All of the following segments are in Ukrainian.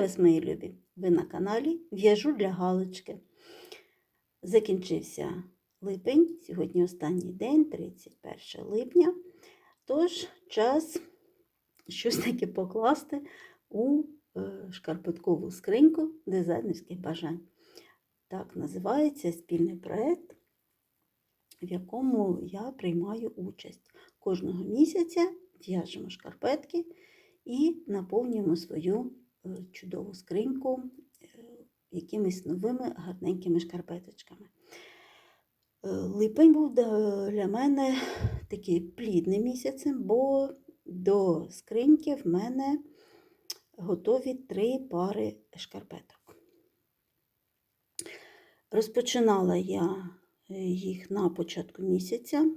Вітаю вас, мої любі! Ви на каналі В'яжу для Галочки. Закінчився липень, сьогодні останній день, 31 липня. Тож час щось таке покласти у е, шкарпеткову скриньку дизайнерських бажань. Так називається спільний проєкт, в якому я приймаю участь. Кожного місяця в'яжемо шкарпетки і наповнюємо свою чудову скриньку е, якимись новими гарненькими шкарпеточками. Е, Липень був для мене такий плідним місяцем, бо до скриньки в мене готові три пари шкарпеток. Розпочинала я е, їх на початку місяця.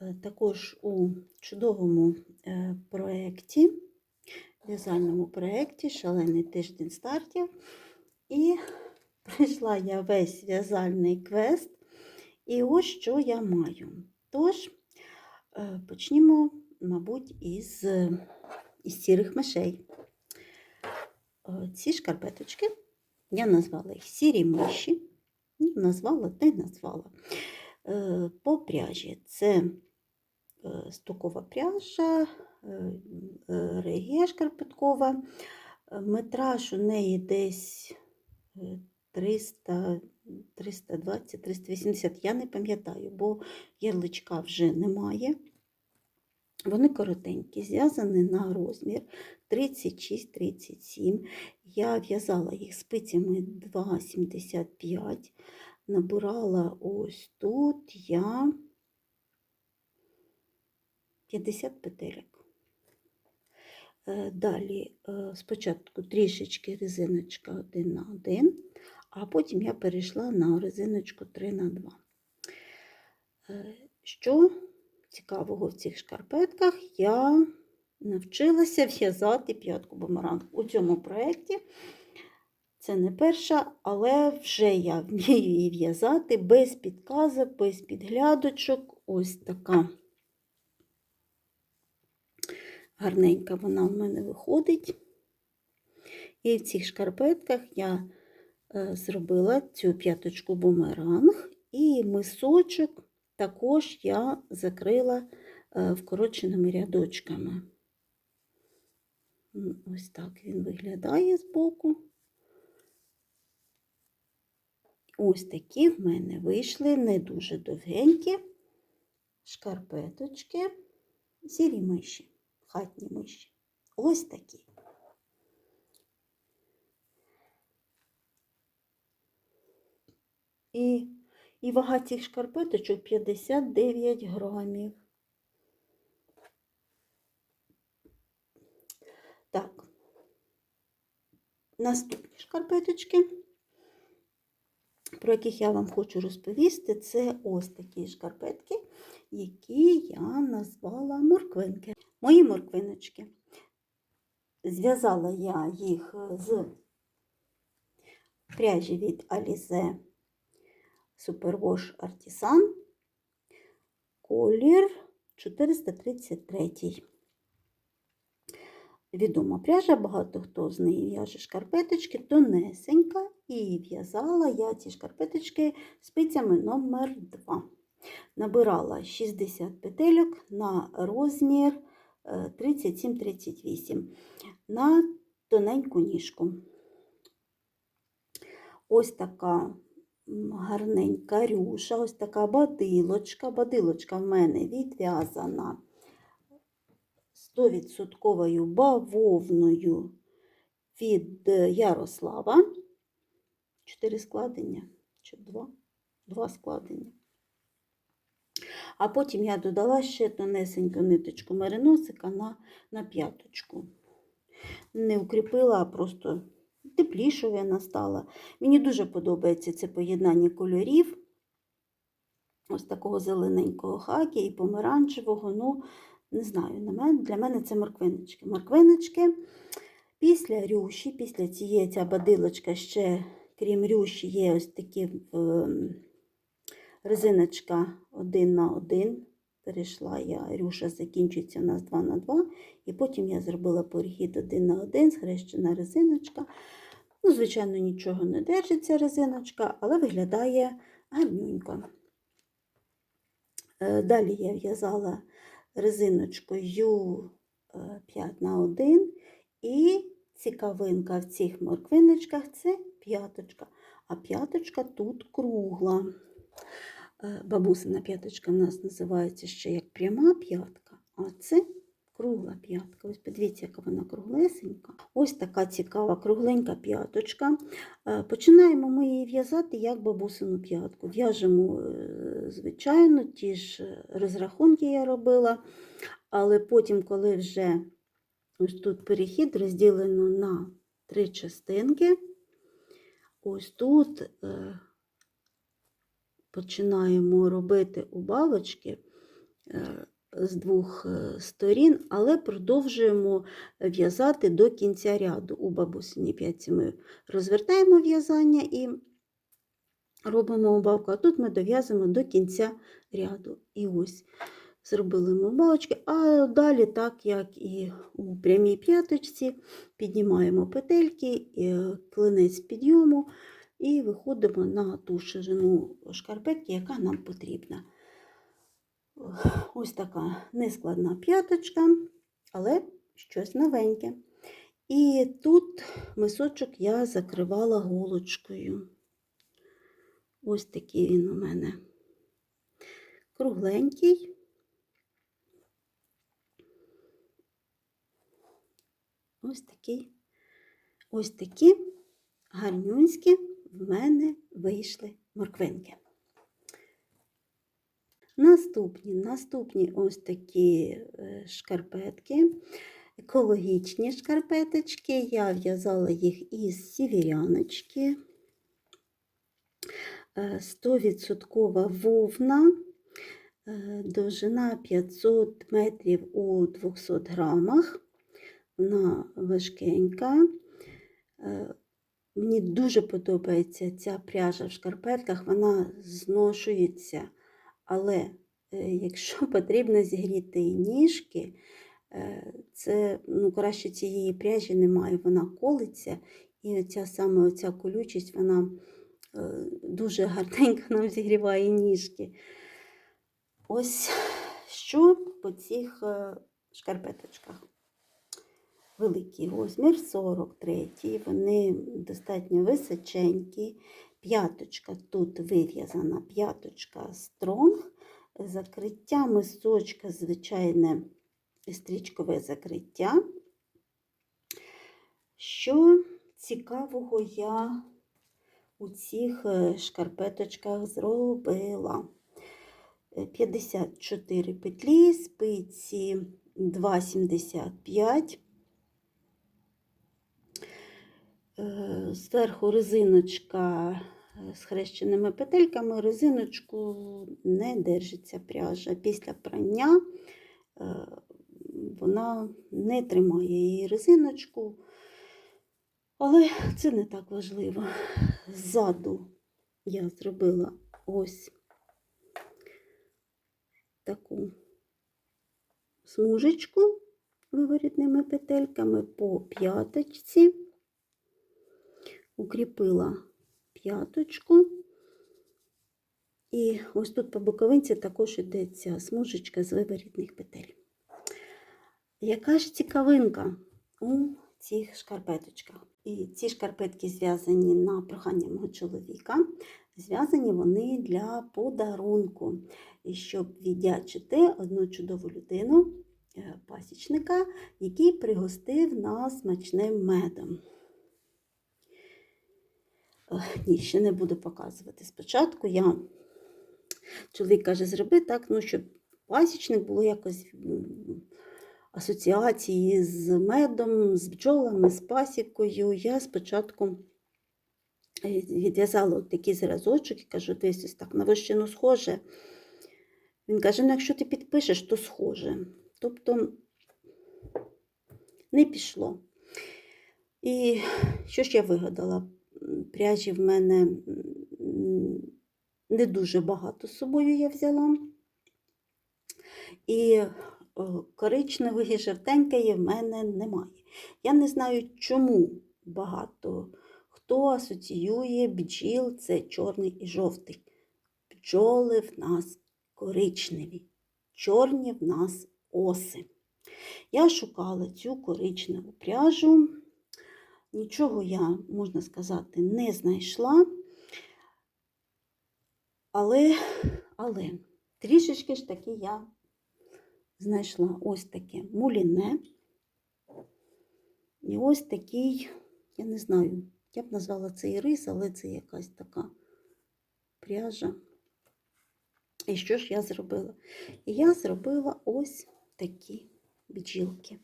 Е, Також у чудовому е, проєкті, в'язальному проєкті Шалений тиждень стартів. І пройшла я весь в'язальний квест. І ось що я маю. Тож, е, почнімо, мабуть, із, із сірих мишей. Е, Ці шкарпеточки я назвала їх сірі миші. Назвала та й назвала. Е, По пряжі це стукова пряжа, е, е, шкарпеткова. Е, Метраж у неї десь е, 300, 320, 380, я не пам'ятаю, бо ярличка вже немає. Вони коротенькі, зв'язані на розмір 36-37. Я в'язала їх спицями 2,75. Набирала ось тут я 50 петелек. Е, Далі е, спочатку трішечки резиночка 1 на 1, а потім я перейшла на резиночку 3 на 2. Е, Що цікавого в цих шкарпетках, я навчилася в'язати п'ятку бумеранг. У цьому проєкті це не перша, але вже я вмію її в'язати без підказок, без підглядочок. Ось така гарненька вона в мене виходить. І в цих шкарпетках я е, зробила цю п'яточку бумеранг, і мисочок також я закрила е, вкороченими рядочками. Ось так він виглядає збоку. Ось такі в мене вийшли не дуже довгенькі шкарпеточки, сірі миші, хатні миші. Ось такі. І, і вага цих шкарпеточок 59 грамів. Так, наступні шкарпеточки, про яких я вам хочу розповісти, це ось такі шкарпетки, які я назвала морквинки. Мої морквиночки. Зв'язала я їх з пряжі від Alize Superwash Artisan. Колір 433. Відома пряжа, багато хто з неї в'яже шкарпеточки, тонесенька, і в'язала я ці шкарпеточки спицями номер 2 Набирала 60 петельок на розмір е, 37-38 на тоненьку ніжку. Ось така гарненька рюша, ось така бадилочка. Бадилочка в мене відв'язана 100% бавовною від е, Ярослава. Чотири складення чи два? Два складення. А потім я додала ще тонесеньку ниточку мериносика на, на п'яточку. Не укріпила, а просто теплішою вона стала. Мені дуже подобається це поєднання кольорів. Ось такого зелененького хакі і помаранчевого. Ну, не знаю, на мене, для мене це морквиночки. Морквиночки після рюші, після цієї ця бадилочка ще, крім рюші, є ось такі ем, резиночка один на один перейшла я, рюша закінчується у нас 2 на 2 і потім я зробила перехід 1 на 1, схрещена резиночка. Ну, звичайно, нічого не держиться резиночка, але виглядає гарненько. Е, Далі я в'язала резиночкою 5 на 1 і цікавинка в цих морквиночках це п'яточка, а п'яточка тут кругла. Е, Бабусина п'яточка в нас називається ще як пряма п'ятка, а це кругла п'ятка. Ось подивіться, яка вона круглесенька. Ось така цікава кругленька п'яточка. Е, Починаємо ми її в'язати як бабусину п'ятку. В'яжемо, е, звичайно, ті ж е, розрахунки я робила, але потім, коли вже ось тут перехід розділено на три частинки, ось тут. починаємо робити убавочки е, з двох е, сторін, але продовжуємо в'язати до кінця ряду. У бабусиній п'ятці ми розвертаємо в'язання і робимо убавку, а тут ми дов'язуємо до кінця ряду. І ось зробили ми убавочки, а далі, так як і у прямій п'яточці, піднімаємо петельки, е, клинець підйому і виходимо на ту ширину шкарпетки, яка нам потрібна. Ось така нескладна п'яточка, але щось новеньке. І тут мисочок я закривала голочкою. Ось такий він у мене кругленький. Ось такий, ось такі гарнюнські в мене вийшли морквинки. Наступні, наступні ось такі е, шкарпетки, екологічні шкарпеточки. Я в'язала їх із сівіряночки. Е, 100% вовна, е, довжина 500 метрів у 200 грамах. Вона важкенька. Е, Мені дуже подобається ця пряжа в шкарпетках, вона зношується, але е, якщо потрібно зігріти ніжки, е, це ну, краще цієї пряжі немає, вона колиться, і оця саме оця колючість, вона е, дуже гарненько нам зігріває ніжки. Ось що по цих шкарпеточках великий розмір, 43 вони достатньо височенькі. П'яточка тут вив'язана, п'яточка стронг, закриття мисочка, звичайне стрічкове закриття. Що цікавого я у цих е, шкарпеточках зробила? Е, 54 петлі, спиці 2,75. Зверху резиночка е, з хрещеними петельками, резиночку не держиться пряжа. Після прання е, вона не тримає її резиночку, але це не так важливо. Ззаду я зробила ось таку смужечку виворітними петельками по п'яточці укріпила п'яточку. І ось тут по боковинці також йде ця смужечка з виворітних петель. Яка ж цікавинка у цих шкарпеточках? І ці шкарпетки зв'язані на прохання мого чоловіка. Зв'язані вони для подарунку, і щоб віддячити одну чудову людину, е, пасічника, який пригостив нас смачним медом. Ні, ще не буду показувати. Спочатку я чоловік каже, зроби так, ну, щоб пасічник було якось асоціації з медом, з бджолами, з пасікою. Я спочатку е, відв'язала такий зразочок і кажу, десь ось так на вищину схоже. Він каже: ну, якщо ти підпишеш, то схоже. Тобто не пішло. І що ж я вигадала? Пряжі в мене не дуже багато з собою я взяла. І коричневої жовтенької в мене немає. Я не знаю, чому багато хто асоціює бджіл це чорний і жовтий. Бджоли в нас коричневі, чорні в нас оси. Я шукала цю коричневу пряжу. Нічого я, можна сказати, не знайшла. Але, але трішечки ж таки я знайшла ось таке муліне. І ось такий, я не знаю, я б назвала це і рис, але це якась така пряжа. І що ж я зробила? І я зробила ось такі бджілки.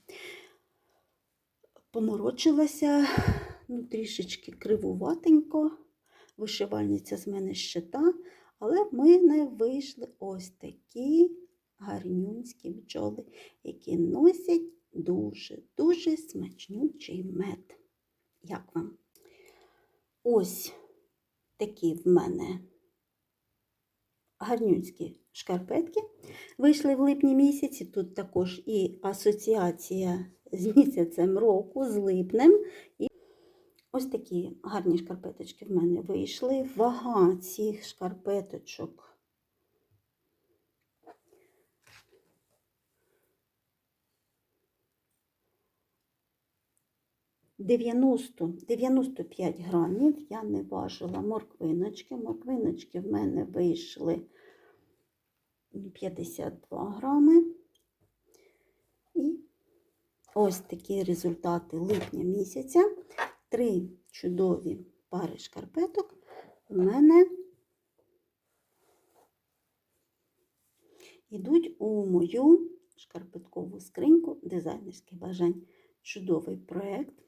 Поморочилася, ну, трішечки кривуватенько, вишивальниця з мене щита, але в мене вийшли ось такі гарнюнські бджоли, які носять дуже-дуже смачнючий мед. Як вам? Ось такі в мене гарнюнські шкарпетки вийшли в липні місяці. Тут також і асоціація з місяцем року, з липнем. І ось такі гарні шкарпеточки в мене вийшли. Вага цих шкарпеточок. Дев'яносто 95 грамів я не важила морквиночки. Морквиночки в мене вийшли 52 грами. Ось такі результати липня місяця. Три чудові пари шкарпеток в мене йдуть у мою шкарпеткову скриньку дизайнерських бажань. Чудовий проєкт.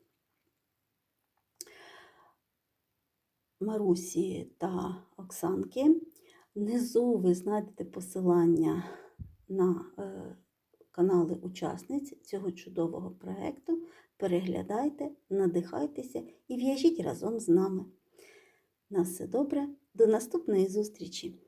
Марусі та Оксанки. Внизу ви знайдете посилання на е, канали учасниць цього чудового проєкту. Переглядайте, надихайтеся і в'яжіть разом з нами. На все добре, до наступної зустрічі!